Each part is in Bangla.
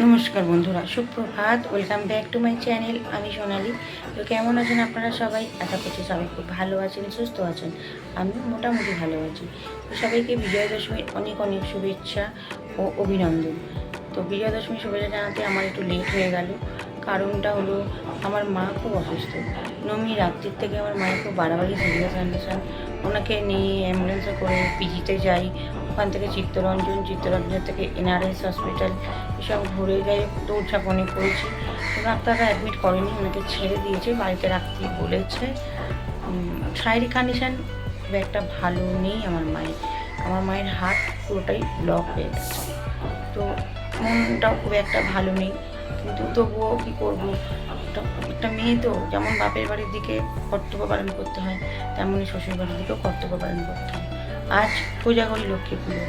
নমস্কার বন্ধুরা, সুপ্রভাত। Welcome back to my channel আমি সোনালি। তো কেমন আছেন আপনারা সবাই? আশা করছি সবাই খুব ভালো আছেন, সুস্থ আছেন। আমি মোটামুটি ভালো আছি। তো সবাইকে বিজয়া দশমীর অনেক অনেক শুভেচ্ছা ও অভিনন্দন। তো বিজয়া দশমীর শুভেচ্ছা জানাতে আমার একটু লেট হয়ে গেল। কারণটা হলো আমার মা খুব অসুস্থ। নমি রাত্রির থেকে আমার মায়ের খুব বাড়াবাড়ি সিরিয়াস কন্ডিশন ওনাকে নিয়ে অ্যাম্বুলেন্সে করে পিজিতে যাই। ওখান থেকে চিত্তরঞ্জন চিত্তরঞ্জন থেকে এনআরএস হসপিটাল এসব ঘুরে যাই দৌড়ঝাঁপ করেছি। ডাক্তাররা অ্যাডমিট করেনি, ওনাকে ছেড়ে দিয়েছে, বাড়িতে রাখতে বলেছে। শারীরিক কন্ডিশান খুব একটা ভালো নেই আমার মায়ের। আমার মায়ের হাত পুরোটাই ব্লক হয়ে গেছে। তো মনটাও খুব একটা ভালো নেই। কিন্তু তবুও কী করব? একটা মেয়ে তো, যেমন বাপের বাড়ির দিকে কর্তব্য পালন করতে হয়, তেমনই শ্বশুর বাড়ির দিকেও কর্তব্য পালন করতে হয়। আজ কোজাগরি লক্ষ্মী পুজো।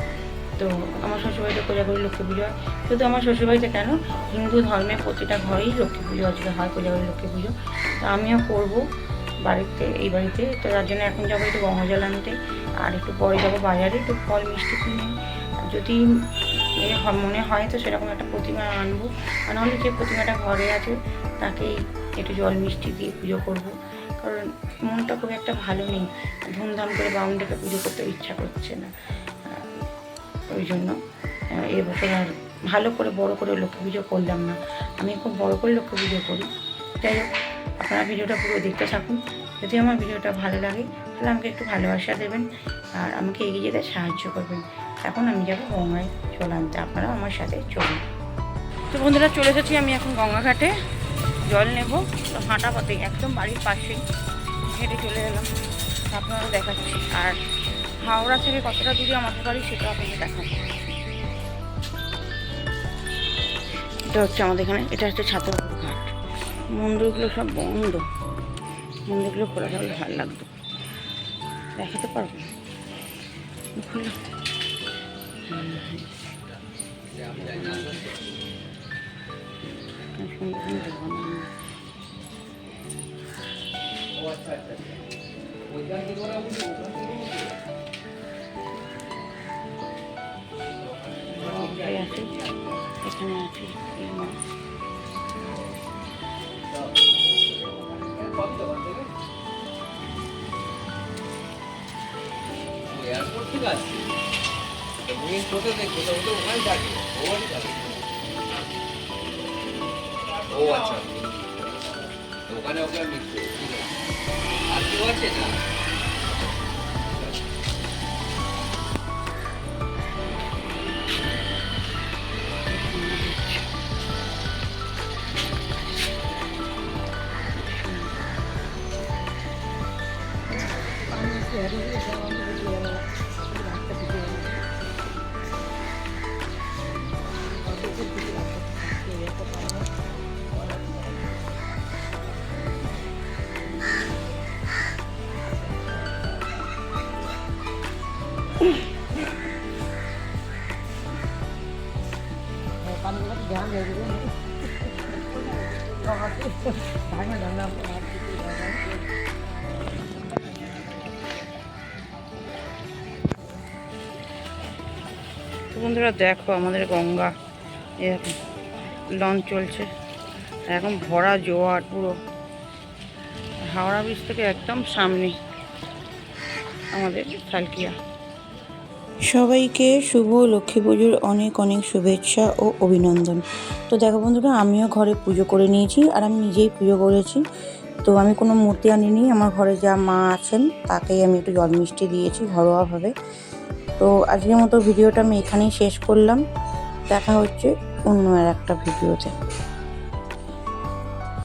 তো আমার শ্বশুরবাড়িতে কোজাগরি লক্ষ্মী পুজো হয়। শুধু আমার শ্বশুরবাড়িতে কেন? হিন্দু ধর্মের প্রতিটা ঘরেই লক্ষ্মী পুজো আজকে হয় কোজাগরি লক্ষ্মী পুজো। তো আমিও করব বাড়িতে, এই বাড়িতে। তো তার জন্য এখন যাব একটু গঙ্গা জল আনতে। আর একটু পরে যাব বাজারে, একটু ফল মিষ্টি কিনে যদি মনে হয় তো সেরকম একটা প্রতিমা আনব। আর নাহলে যে প্রতিমাটা ঘরে আছে, তাকেই একটু জল মিষ্টি দিয়ে পুজো করব। কারণ মনটা খুব একটা ভালো নেই। ধুমধাম করে বাউন্ডারিকে পুজো করতে ইচ্ছা করছে না। ওই জন্য এবছর আর ভালো করে, বড় করে লক্ষ্মী পুজো করলাম না। আমি খুব বড় করে লক্ষ্মী পুজো করি। যাই হোক, আপনারা ভিডিওটা পুরো দেখতে থাকুন। যদি আমার ভিডিওটা ভালো লাগে, তাহলে আমাকে একটু ভালোবাসা দেবেন আর আমাকে এগিয়ে যেতে সাহায্য করবেন। এখন আমি যাব গঙ্গায় জল আনতে আপনারা আমার সাথে চলুন। তো বন্ধুরা, চলে এসেছি আমি এখন গঙ্গাঘাটে। জল নেব। তো হাঁটা পথে একদম বাড়ির পাশেই হেঁটে চলে এলাম। আপনারা দেখাচ্ছি। আর হাওড়া থেকে কতটা দূরে আমাদের বাড়ি সেটা আপনাকে দেখাবো। এটা হচ্ছে আমাদের এখানে। এটা হচ্ছে ছাতরপুর ঘাট। মন্দিরগুলো সব বন্ধ। মন্দিরগুলো খোলা থাকলে ভালো লাগতো। দেখাতে পারব এখানে আছে এই মাছ এয়ারপোর্ট ঠিক আছে তুমি কোথায় দেখো তো ওটা ওখানে থাকে ও বাড়ি থাকে ও আচ্ছা তো ওখানে ওকে আমি ঠিক আছে আর কেউ আছে না তো বন্ধুরা দেখো আমাদের গঙ্গা এরকম লঞ্চ চলছে। এখন ভরা জোয়ার পুরো। হাওড়া ব্রিজ থেকে একদম সামনে আমাদের সালকিয়া। সবাইকে শুভ লক্ষ্মী পুজোর অনেক অনেক শুভেচ্ছা ও অভিনন্দন। তো দেখো বন্ধুরা, আমিও ঘরে পুজো করে নিয়েছি আর আমি নিজেই পুজো করেছি। তো আমি কোনো মূর্তি আনিনি, আমার ঘরে যা মা আছেন তাকেই আমি একটু জল মিষ্টি দিয়েছি ঘরোয়াভাবে। তো আজকের মতো ভিডিওটা আমি এখানেই শেষ করলাম। দেখা হচ্ছে অন্য আর একটা ভিডিওতে।